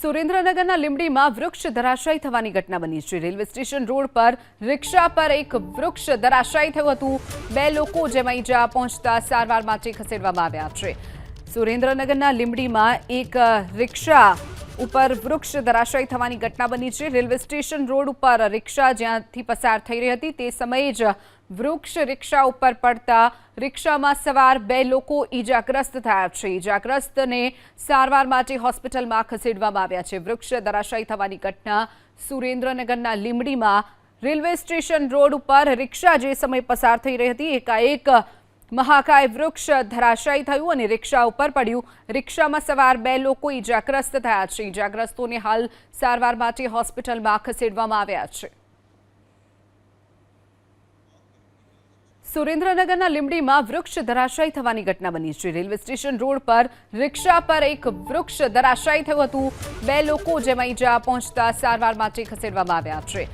સુરેન્દ્રનગરના લીંબડીમાં વૃક્ષ ધરાશાયી થવાની ઘટના બની છે. રેલવે સ્ટેશન રોડ પર રિક્ષા પર એક વૃક્ષ ધરાશાયી થયું હતું. બે લોકો જેમાં ઈજા પહોંચતા સારવાર માટે ખસેડવામાં આવ્યા છે. સુરેન્દ્રનગરના લીંબડીમાં એક રિક્ષા ઉપર વૃક્ષ ધરાશાયી થવાની ઘટના બની છે. રેલવે સ્ટેશન રોડ ઉપર રિક્ષા જ્યાંથી પસાર થઈ રહી હતી, તે સમયે જ વૃક્ષ રિક્ષા ઉપર પડતા રિક્ષામાં સવાર બે લોકો ઈજાગ્રસ્ત થયા છે. ઈજાગ્રસ્તને સારવાર માટે હોસ્પિટલમાં ખસેડવામાં આવ્યા છે. વૃક્ષ ધરાશાયી થવાની ઘટના સુરેન્દ્રનગરના લીંબડીમાં રેલવે સ્ટેશન રોડ ઉપર રિક્ષા જે સમય પસાર થઈ રહી હતી, એકાએક મહાકાય વૃક્ષ ધરાશાયી થયું અને રિક્ષા ઉપર પડ્યું. રિક્ષામાં સવાર બે લોકો ઈજાગ્રસ્ત થયા છે. ઈજાગ્રસ્તોને હાલ સારવાર માટે હોસ્પિટલમાં ખસેડવામાં આવ્યા છે. સુરેન્દ્રનગરના લીંબડીમાં વૃક્ષ ધરાશાયી થવાની ઘટના બની છે. રેલવે સ્ટેશન રોડ પર રિક્ષા પર એક વૃક્ષ ધરાશાયી થયું હતું. બે લોકો જેમાં ઈજા પહોંચતા સારવાર માટે ખસેડવામાં આવ્યા છે.